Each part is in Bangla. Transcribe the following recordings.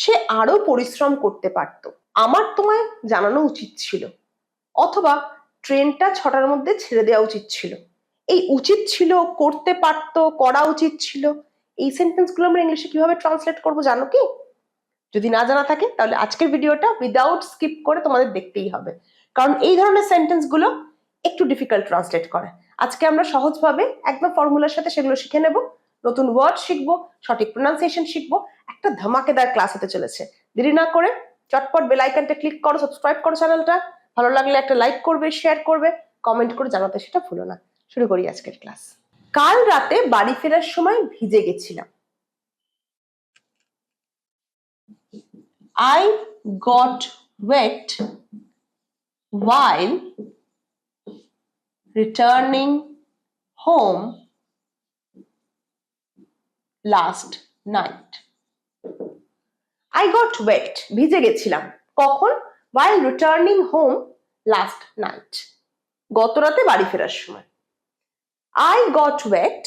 সে আরও পরিশ্রম করতে পারত। আমার তোমায় জানানো উচিত ছিল। অথবা ট্রেনটা ছটার মধ্যে ছেড়ে দেওয়া উচিত ছিল। এই উচিত ছিল, করতে পারতো, করা উচিত ছিল। এই সেন্টেন্সগুলো আমরা ইংলিশে কীভাবে ট্রান্সলেট করব জানো কি? যদি না জানা থাকে, তাহলে আজকের ভিডিওটা উইদাউট স্কিপ করে তোমাদের দেখতেই হবে। কারণ এই ধরনের সেন্টেন্সগুলো একটু ডিফিকাল্ট ট্রান্সলেট করে। আজকে আমরা সহজভাবে একদম ফর্মুলার সাথে সেগুলো শিখে নেব। নতুন ওয়ার্ড শিখব, সঠিক প্রোনাউন্সিয়েশন শিখব, একটা ধামাকেদার ক্লাস হতে চলেছে। দেরি না করে চটপট বেল আইকনটা ক্লিক করো সাবস্ক্রাইব করো চ্যানেলটা ভালো লাগলে একটা লাইক করবে শেয়ার করবে কমেন্ট করে জানাতে সেটা ভুলো না। শুরু করি আজকের ক্লাস কাল রাতে বাড়ি ফেরার সময় ভিজে গেছিলাম। I got wet while returning home last night. I got wet ভিজে গেছিলাম কখন while returning home last night গত রাতে বাড়ি ফেরার সময় I got wet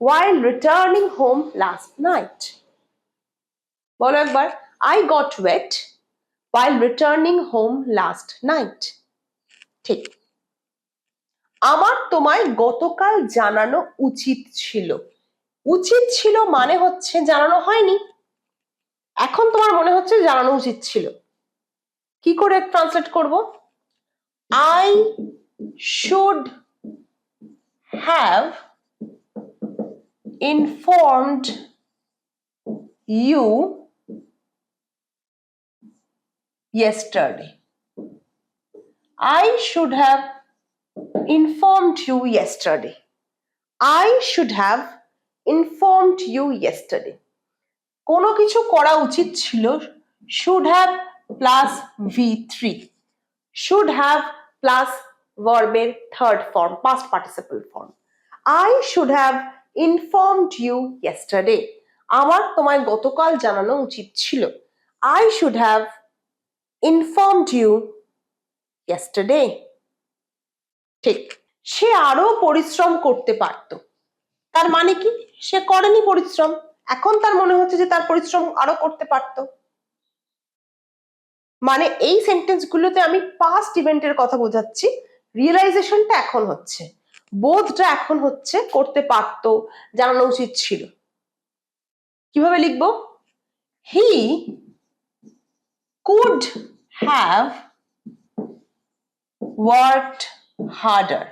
while returning home last night বলো একবার I got wet while returning home last night. ঠিক আমার তোমায় গতকাল জানানো উচিত ছিল উচিত ছিল মানে হচ্ছে জানানো হয়নি এখন তোমার মনে হচ্ছে জানানো উচিত ছিল কি করে ট্রান্সলেট করব I should have informed you yesterday. I should have informed you yesterday. I should have informed you yesterday. কোনো কিছু করা উচিত ছিল should have plus v3 should have plus verb এর third form past participle form I should have informed you yesterday আমার তোমায় গতকাল জানানো উচিত ছিল I should have informed you yesterday ঠিক সে আরও পরিশ্রম করতে পারত তার মানে কি সে করেনি পরিশ্রম। এখন তার মনে হচ্ছে যে তার পরিশ্রম আরও করতে পারত। মানে এই সেন্টেন্স গুলোতে আমি পাস্ট ইভেন্টের কথা বোঝাচ্ছি। রিয়েলাইজেশনটা এখন হচ্ছে। বোধটা এখন হচ্ছে করতে পারতো, জানানো উচিত ছিল। কীভাবে লিখব? হি could have worked harder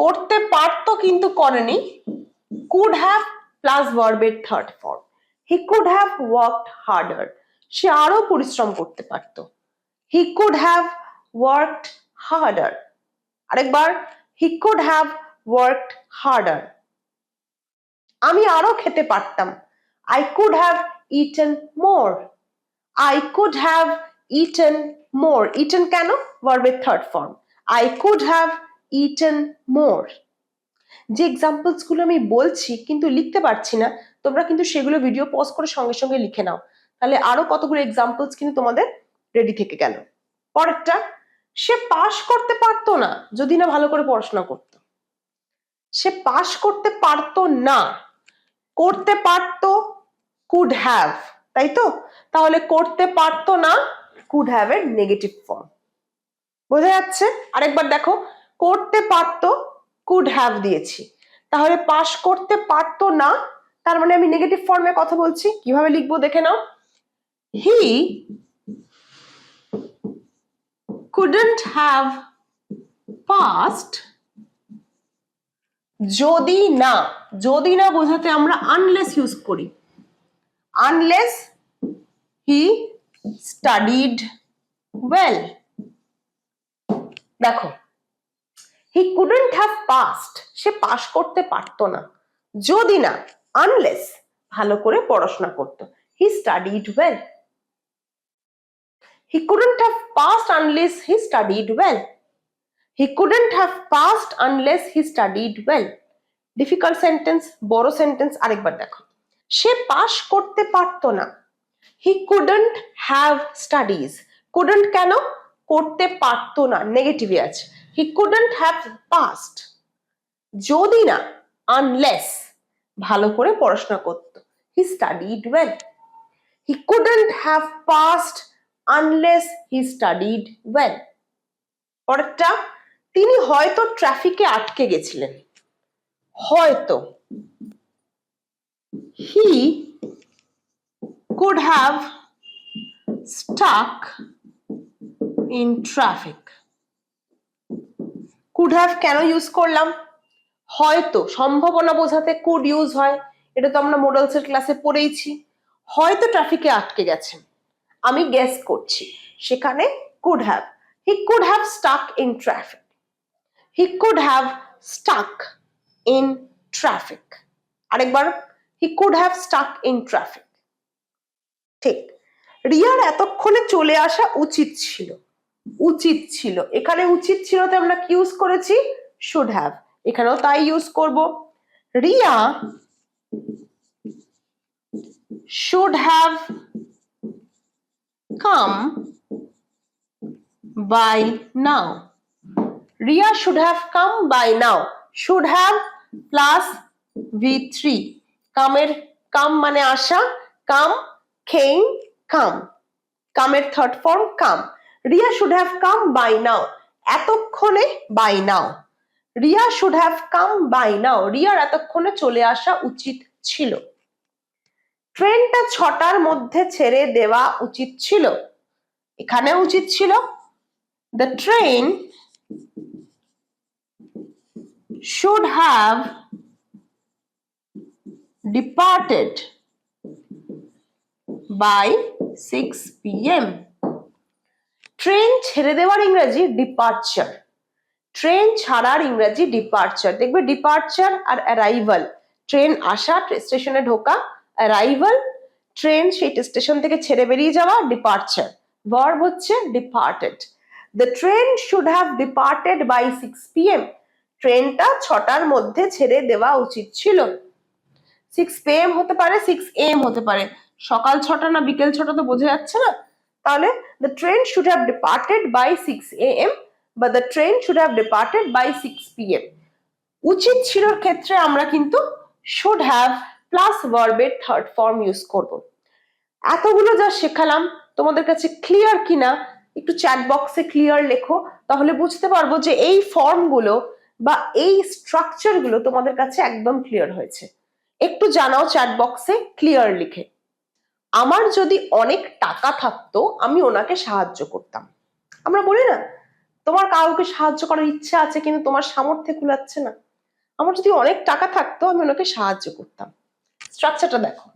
করতে পারতো কিন্তু করেনি কুড plus verb এর third form he could have worked harder সে আরও পরিশ্রম করতে পারতো he could have worked harder আরেকবার he could have worked harder আমি আরও খেতে পারতাম I could have eaten more. I could have eaten more. Eaten কেন? Verb এর third form. I could eaten more. যে এক্সাম্পলসগুলো আমি বলছি কিন্তু লিখতে পারছি না, তোমরা কিন্তু সেগুলো ভিডিও পজ করে সঙ্গে সঙ্গে লিখে নাও। তাহলে আরও কতগুলো এক্সাম্পলস কিন্তু তোমাদের রেডি থেকে গেল। পরেরটা, সে পাশ করতে পারতো না, যদি না ভালো করে পড়াশোনা করতো। সে পাশ করতে পারতো না, করতে পারতো কুড হ্যাভ তাই তো? তাহলে করতে পারতো না কুড হ্যাভ এর নেগেটিভ ফর্ম বোঝা যাচ্ছে? আরেকবার দেখো করতে পারতো কুড হ্যাভ দিয়েছি। তাহলে পাশ করতে পারতো না, তার মানে আমি নেগেটিভ ফর্মে কথা বলছি, কীভাবে লিখব দেখে নাও। হি couldn't have passed যদি না যদি না বোঝাতে আমরা আনলেস ইউজ করি। আনলেস হি স্টাডিড ওয়েল দেখো হি কুডন্ট হ্যাভ পাস্ট সে পাশ করতে পারতো না। যদি না আনলেস ভালো করে পড়াশোনা করতো। He studied well he couldn't have passed unless he studied well he couldn't have passed unless he studied well difficult sentence বড় সেন্টেন্স আরেকবার দেখো। সে পাশ করতে পারতো না। He couldn't have studies couldn't কেন? করতে পারতো না। নেগেটিভে আছে। হি কুডন্ট হ্যাভ পাস্ট যদি না আনলেস ভালো করে পড়াশোনা করতো। He studied well he couldn't have passed unless he studied well পরেরটা, তিনি হয়তো ট্রাফিকে আটকে গেছিলেন। হয়তো। He could have stuck in traffic could have কেন ইউজ করলাম? হয়তো, সম্ভাবনা বোঝাতে কুড ইউজ হয়। এটা তো আমরা মোডালসের ক্লাসে পড়েইছি। হয়তো ট্রাফিকে আটকে গেছেন। আমি গেস করছি, সেখানে could have he could have stuck in traffic he could have stuck in traffic আরেকবার he could have stuck in traffic ঠিক। রিয়ার এতক্ষণে চলে আসা উচিত ছিল। উচিত ছিল। এখানে উচিত ছিল তো আমরা কি ইউজ করেছি? শুড হ্যাভ এখানেও তাই ইউজ করব। Riya have come by now Riya should have come by now should have plus V three কামের কাম মানে আসা। কাম খেইং কাম কামের third form come Riya should have come by now এতক্ষণে by now Riya should have come by now রিয়ার এতক্ষণে চলে আসা উচিত ছিল। ট্রেনটা ছটার মধ্যে ছেড়ে দেওয়া উচিত ছিল। এখানে উচিত ছিল। The train should have departed by 6 p.m. Train ছেড়ে দেওয়ার ইংরেজি ডিপার্চার ট্রেন ছাড়ার ইংরেজি ডিপার্চার দেখবে ডিপার্চার আর অ্যারাইভাল ট্রেন আসা স্টেশনে ঢোকা অ্যারাইভাল ট্রেন সেই স্টেশন থেকে ছেড়ে বেরিয়ে যাওয়া ডিপার্চার ভার্ব হচ্ছে departed the train should have departed by six PM ট্রেনটা ছটার মধ্যে ছেড়ে দেওয়া উচিত ছিল। সিক্স পিএম হতে পারে সিক্স এম হতে পারে। সকাল ছটা না বিকেল ছটা তো বোঝা যাচ্ছে না। তাহলে the train should have departed by six A M বা the train should have departed by six PM উচিত ছিল ক্ষেত্রে আমরা কিন্তু শুড হ্যাভ প্লাস ভার্বের থার্ড ফর্ম ইউজ করব। এতগুলো যা শেখালাম, তোমাদের কাছে ক্লিয়ার কিনা, একটু চ্যাট বক্সে ক্লিয়ার লেখো, তাহলে বুঝতে পারব যে এই ফর্মগুলো বা এই স্ট্রাকচারগুলো তোমাদের কাছে একদম ক্লিয়ার হয়েছে। একটু জানাও চ্যাট বক্সে ক্লিয়ার লিখে। আমার যদি অনেক টাকা থাকতো, আমি ওনাকে সাহায্য করতাম। আমরা বলি না, তোমার কাউকে সাহায্য করার ইচ্ছা আছে কিন্তু তোমার সামর্থ্যে কুলাচ্ছে না। আমার যদি অনেক টাকা থাকতো, আমি ওনাকে সাহায্য করতাম। স্ট্রাকচারটা দেখো।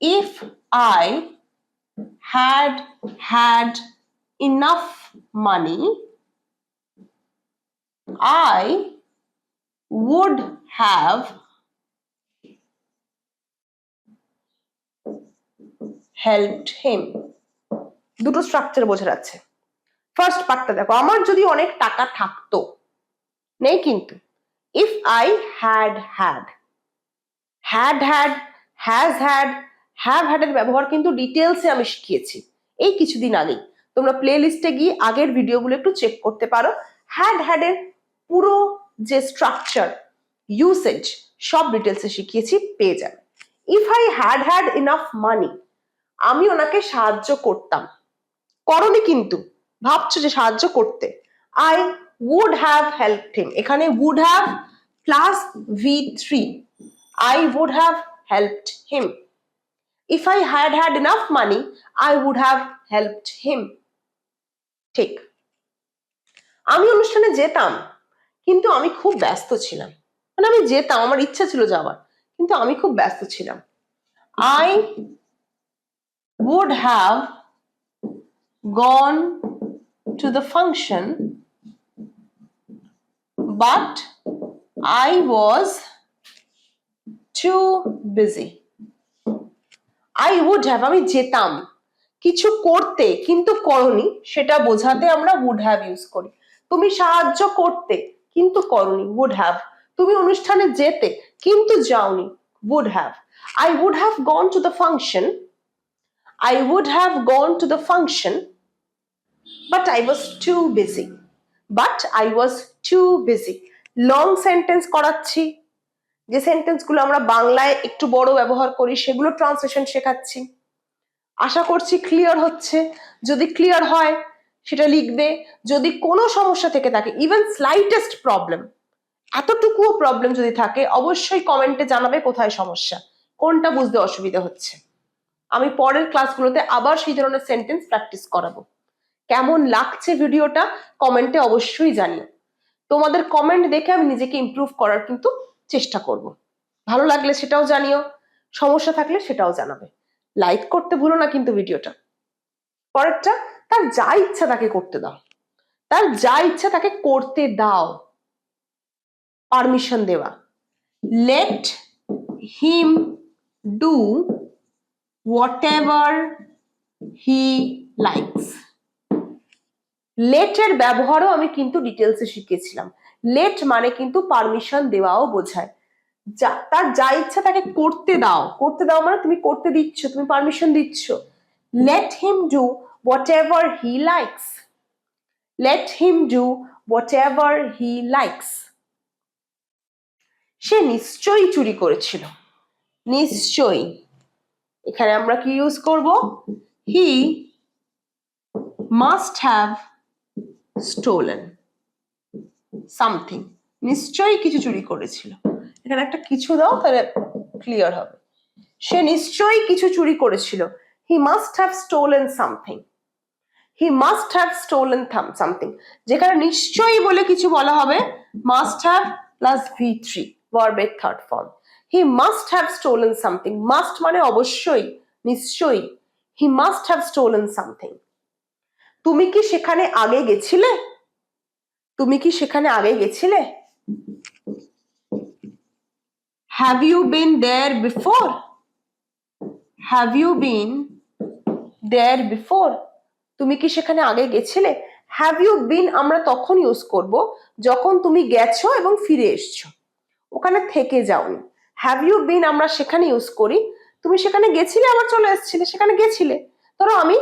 If I had had enough money I would have helped him. দুটো স্ট্রাকচার বোঝা যাচ্ছে। ফার্স্ট পার্টটা দেখো, আমার যদি অনেক টাকা থাকতো, নেই কিন্তু। If I had had had had has had have had এর ব্যবহার কিন্তু ডিটেলসে আমি শিখিয়েছি। এই কিছুদিন আগেই। তোমরা প্লে লিস্টে গিয়ে আগের ভিডিওগুলো একটু চেক করতে পারো। হ্যাড হ্যাড এর পুরো যে স্ট্রাকচার ইউসেজ সব ডিটেলসে শিখিয়েছি, পেয়ে যাবে। If I had had enough money আমি ওনাকে সাহায্য করতাম। করনি কিন্তু। ভাবছ যে সাহায্য করতে। I would have help him এখানে would have plus V three I would have helped him if I had had enough money I would have helped him ঠিক। আমি অনুষ্ঠানে যেতাম, কিন্তু আমি খুব ব্যস্ত ছিলাম। মানে আমি যেতাম, আমার ইচ্ছা ছিল যাওয়ার, কিন্তু আমি খুব ব্যস্ত ছিলাম। I would have gone to the function but I was too busy I would have আমি যেতাম কিছু করতে কিন্তু করনি সেটা বোঝাতে আমরা would have ইউজ করি তুমি সাহায্য করতে কিন্তু করনি would have তুমি অনুষ্ঠানে যেতে কিন্তু যাওনি would have I would have gone to the function I would have gone to the function, but I was too busy. But I was too busy. Long sentence করাচ্ছি। যে সেন্টেন্সগুলো আমরা বাংলায় একটু বড় ব্যবহার করি, সেগুলো ট্রান্সলেশন শেখাচ্ছি। আশা করছি ক্লিয়ার হচ্ছে। যদি ক্লিয়ার হয়, সেটা লিখবে। যদি কোনো সমস্যা থেকে থাকে ইভেন স্লাইটেস্ট প্রবলেম এতটুকুও প্রবলেম যদি থাকে, অবশ্যই কমেন্টে জানাবে কোথায় সমস্যা। কোনটা বুঝতে অসুবিধা হচ্ছে। আমি পরের ক্লাসগুলোতে আবার সেই ধরনের সেন্টেন্স প্র্যাকটিস করাবো। কেমন লাগছে ভিডিওটা? কমেন্টে অবশ্যই জানিও। তোমাদের কমেন্ট দেখে আমি নিজেকে ইমপ্রুভ করার কিন্তু চেষ্টা করব। ভালো লাগলে সেটাও জানিও, সমস্যা থাকলে সেটাও জানাবে। লাইক করতে ভুলো না কিন্তু ভিডিওটা। পরেরটা, তার যা ইচ্ছা তাকে করতে দাও। তার যা ইচ্ছা তাকে করতে দাও। পারমিশন দেওয়া। Let him do what he likes লেটের ব্যবহারও আমি কিন্তু ডিটেলসে শিখেছিলাম লেট মানে কিন্তু পারমিশন দেওয়াও বোঝায়। যা, তার যা ইচ্ছা তাকে করতে দাও। করতে দাও মানে তুমি করতে দিচ্ছ, তুমি পারমিশন দিচ্ছ। Let him do whatever he likes let him do whatever he likes সে নিশ্চয়ই চুরি করেছিল। নিশ্চয়ই। এখানে আমরা কি ইউজ করব? He must have stolen something নিশ্চয়ই কিছু চুরি করেছিল। এখানে একটা কিছু দাও, তাহলে ক্লিয়ার হবে। সে নিশ্চয়ই কিছু চুরি করেছিল। He must have stolen something he must have stolen something যেখানে নিশ্চয়ই বলে কিছু বলা হবে must have plus V three ভার্বের third form he must have stolen something must মানে অবশ্যই, নিশ্চয়ই he must have stolen something তুমি কি সেখানে আগে গেছিলে? তুমি কি সেখানে আগে গেছিলে? Have you been there before have you been there before তুমি কি সেখানে আগে গেছিলে? হ্যাভ ইউ বিন আমরা তখন ইউজ করব যখন তুমি গেছো এবং ফিরে এসছো। ওখানে থেকে যাওনি। হ্যাভ ইউ বিন আমরা সেখানে ইউজ করি। তুমি সেখানে গেছিলে, আবার চলে এসেছিলে। সেখানে গেছিলে। ধরো আমি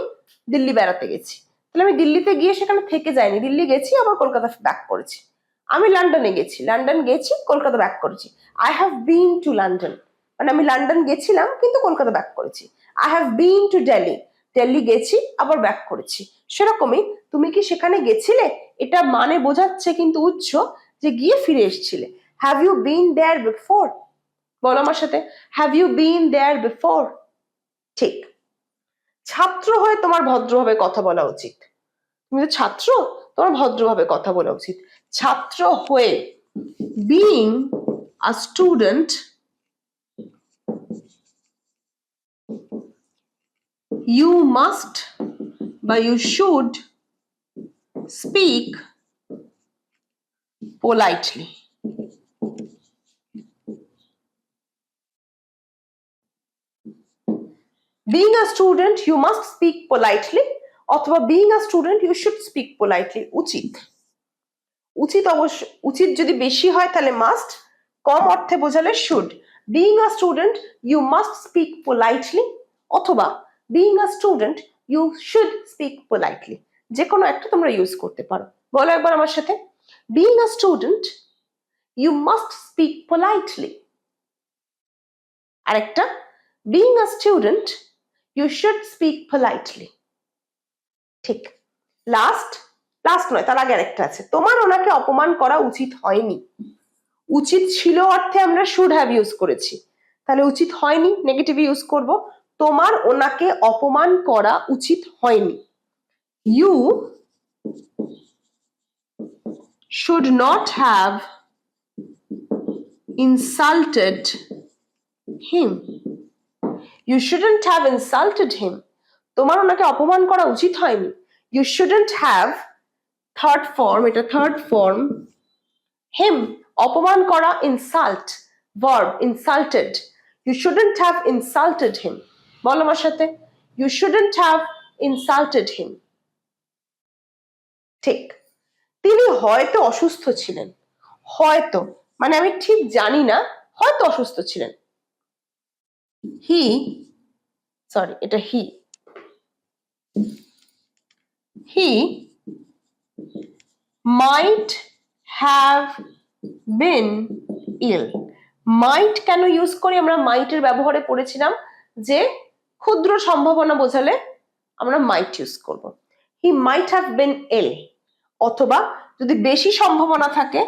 দিল্লি বেড়াতে গেছি। তাহলে আমি দিল্লিতে গিয়ে সেখানে থেকে যাইনি। দিল্লি গেছি, আবার কলকাতা ব্যাক করেছি। আমি লন্ডনে গেছি। লন্ডন গেছি, কলকাতা ব্যাক করেছি। I have been to London মানে আমি লন্ডন গেছিলাম, কিন্তু কলকাতা ব্যাক করেছি। I have been to Delhi Delhi গেছি, আবার ব্যাক করেছি। সেরকমই তুমি কি সেখানে গেছিলে? এটা মানে বোঝাচ্ছে কিন্তু উচ্চ যে গিয়ে ফিরে এসছিলে। Have you been there before বলো আমার সাথে। Have you been there before ঠিক। ছাত্র হয়ে তোমার ভদ্রভাবে কথা বলা উচিত। তুমি তো ছাত্র, তোমার ভদ্রভাবে কথা বলা উচিত। ছাত্র হয়ে being a student you must বা you should speak politely being a student you must speak politely অথবা being a student you should speak politely উচিত। উচিত অবশ্য উচিত যদি বেশি হয় তাহলে মাস্ট কম অর্থে বোঝালে should being a student you must speak politely অথবা being a student you should speak politely যে কোনো একটা তোমরা ইউজ করতে পারো। বলো একবার আমার সাথে। Being a student you must speak politely আরেকটা। Being a student you should speak politely ঠিক। লাস্ট লাস্ট নয়, তার আগে আরেকটা আছে। তোমার ওনাকে অপমান করা উচিত হয়নি। উচিত ছিল অর্থে আমরা শুড হ্যাভ ইউজ করেছি। তাহলে উচিত হয়নি নেগেটিভ ইউজ করব। তোমার ওনাকে অপমান করা উচিত হয়নি। You should not have insulted him you shouldn't have insulted him তোমার ওনাকে অপমান করা উচিত হয়নি। You shouldn't have third form এটা থার্ড ফর্ম হিম অপমান করা insult verb insulted you shouldn't have insulted him বলো আমার সাথে। You shouldn't have insulted him ঠিক। তিনি হয়তো অসুস্থ ছিলেন। হয়তো। মানে আমি ঠিক জানি না, হয়তো অসুস্থ ছিলেন। হি সরি এটা হি he might have been ill. মাইট কেন ইউজ করি? আমরা মাইটের ব্যবহারে পড়েছিলাম যে ক্ষুদ্র সম্ভাবনা বোঝালে আমরা মাইট ইউজ করব। হি মাইট হ্যাভ বিন এল অথবা যদি বেশি সম্ভাবনা থাকে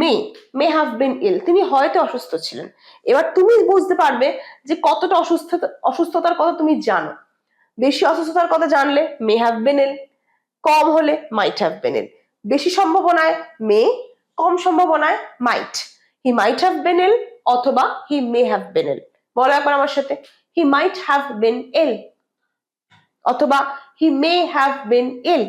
মে মে হ্যাভ বিন ইল তিনি হয়তো অসুস্থ ছিলেন। এবার তুমি বুঝতে পারবে যে কতটা অসুস্থতা অসুস্থতার কথা তুমি জানো। বেশি অসুস্থতার কথা জানলে মে হ্যাভ বিন ইল কম হলে মাইট হ্যাভ বিন ইল বেশি সম্ভাবনায় মে, কম সম্ভাবনায় মাইট হি মাইট হ্যাভ বিন ইল অথবা হি মে হ্যাভ বিন ইল বলো একবার আমার সাথে। হি মাইট হ্যাভ বিন ইল অথবা হি may have been ill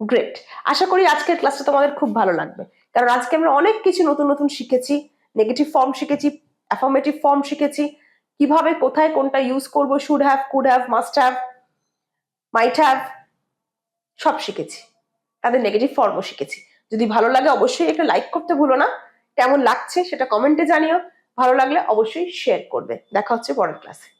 great আশা করি আজকের ক্লাসটা তোমাদের খুব ভালো লাগবে। কারণ আজকে আমরা অনেক কিছু নতুন নতুন শিখেছি। নেগেটিভ ফর্ম শিখেছি অ্যাফর্মেটিভ ফর্ম শিখেছি। কীভাবে, কোথায়, কোনটা ইউজ করব should have could have must have might have সব শিখেছি। তাদের নেগেটিভ ফর্মও শিখেছি। যদি ভালো লাগে অবশ্যই একটা লাইক করতে ভুলো না। কেমন লাগছে সেটা কমেন্টে জানিও। ভালো লাগলে অবশ্যই শেয়ার করবে। দেখা হচ্ছে পরের ক্লাসে